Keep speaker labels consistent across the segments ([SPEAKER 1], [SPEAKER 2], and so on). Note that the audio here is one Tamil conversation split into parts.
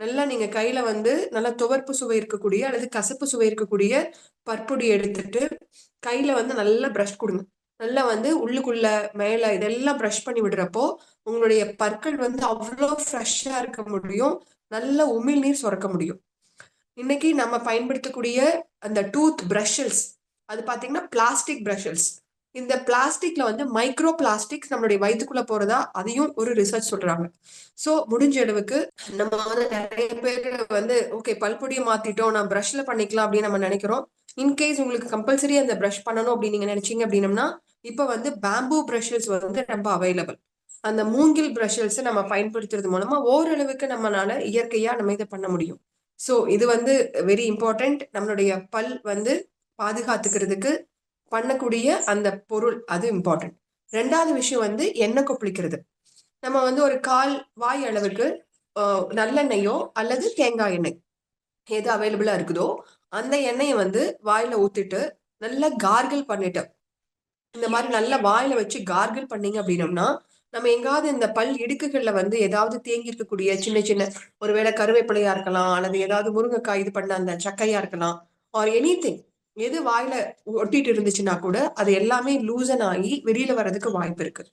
[SPEAKER 1] நல்லா நீங்க கையில வந்து நல்லா துவர்ப்பு சுவை இருக்கக்கூடிய அல்லது கசப்பு சுவை இருக்கக்கூடிய பற்பொடி எடுத்துட்டு கையில வந்து நல்லா ப்ரஷ் கொடுங்க. நல்லா வந்து உள்ளுக்குள்ள மேல இதெல்லாம் ப்ரஷ் பண்ணி விடுறப்போ உங்களுடைய பற்கள் வந்து அவ்வளோ ஃப்ரெஷ்ஷா இருக்க முடியும். நல்ல உமிழ்நீர் சுரக்க முடியும். இன்னைக்கு நம்ம பயன்படுத்தக்கூடிய அந்த டூத் ப்ரஷல்ஸ் அது பார்த்தீங்கன்னா பிளாஸ்டிக் ப்ரஷல்ஸ் இந்த பிளாஸ்டிக்ல வந்து மைக்ரோ பிளாஸ்டிக்ஸ் நம்மளுடைய வயிற்றுக்குள்ள போறதா அதையும் ஒரு ரிசர்ச் சொல்றாங்க. ஸோ முடிஞ்ச அளவுக்கு நம்ம வந்து நிறைய பேர் வந்து ஓகே பல்பொடியை மாத்திட்டோம் நான் ப்ரஷ்ல பண்ணிக்கலாம் அப்படின்னு நம்ம நினைக்கிறோம். இன்கேஸ் உங்களுக்கு கம்பல்சரி அந்த ப்ரஷ் பண்ணணும் அப்படின்னு நீங்க நினைச்சீங்க அப்படின்னம்னா இப்போ வந்து பேம்பூ ப்ரஷஸ் வந்து ரொம்ப அவைலபிள் அந்த மூங்கில் ப்ரஷல்ஸ் நம்ம பயன்படுத்துறது மூலமா ஓரளவுக்கு நம்மளால இயற்கையா நம்ம இதை பண்ண முடியும். ஸோ இது வந்து வெரி இம்பார்ட்டன்ட் நம்மளுடைய பல் வந்து பாதுகாத்துக்கிறதுக்கு பண்ணக்கூடிய அந்த பொருள் அது இம்பார்ட்டன்ட் ரெண்டாவது விஷயம் வந்து எண்ணெய் கொப்பளிக்கிறது. நம்ம வந்து ஒரு கால் வாய் அளவுக்கு நல்லெண்ணெயோ அல்லது தேங்காய் எண்ணெய் எது அவைலபிளா இருக்குதோ அந்த எண்ணெயை வந்து வாயில ஊத்திட்டு நல்லா கார்கிள் பண்ணிட்டு இந்த மாதிரி நல்ல வாயில வச்சு கார்கிள் பண்ணீங்க அப்படின்னம்னா நம்ம எங்காவது இந்த பல் இடுக்குகள்ல வந்து ஏதாவது தேங்கி இருக்கக்கூடிய சின்ன சின்ன ஒருவேளை கருவேப்பிலையா இருக்கலாம் அல்லது ஏதாவது முருங்கைக்காய் இது பண்ண அந்த சக்கையா இருக்கலாம் ஆர் எனி திங் எது வாயில ஒட்டிட்டு இருந்துச்சுன்னா கூட அது எல்லாமே லூசன் ஆகி வெளியில வர்றதுக்கு வாய்ப்பு இருக்கு.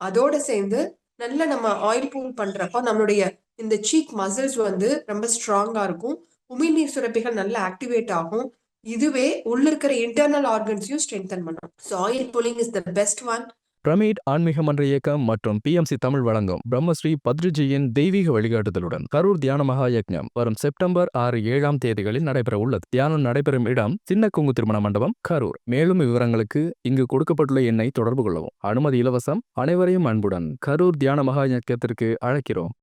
[SPEAKER 1] அதோட சேர்ந்து நல்ல நம்ம ஆயில் பூல் பண்றப்ப நம்மளுடைய இந்த சீக் மசில்ஸ் வந்து ரொம்ப ஸ்ட்ராங்கா இருக்கும். உமிழ்நீர் சுரப்பிகள் நல்லா ஆக்டிவேட் ஆகும். இதுவே உள்ள இருக்கிற இன்டர்னல் ஆர்கன்ஸையும் ஸ்ட்ரென்தன் பண்ணும். So oil pulling is the best one
[SPEAKER 2] pyramid ஆன்மீக மன்ற இயக்கம் மற்றும் பிஎம்சி தமிழ் வழங்கும் பிரம்மஸ்ரீ பத்ரிஜியின் தெய்வீக வழிகாட்டுதலுடன் கரூர் தியான மகா யக்ஞம் வரும் செப்டம்பர் ஆறு ஏழாம் தேதிகளில் நடைபெற உள்ளது. தியானம் நடைபெறும் இடம் சின்ன குங்கு திருமண மண்டபம் கரூர். மேலும் விவரங்களுக்கு இங்கு கொடுக்கப்பட்டுள்ள எண்ணை தொடர்பு கொள்ளவும். அனுமதி இலவசம் அனைவரையும் அன்புடன் கரூர் தியான மகா யக்ஞத்திற்கு அழைக்கிறோம்.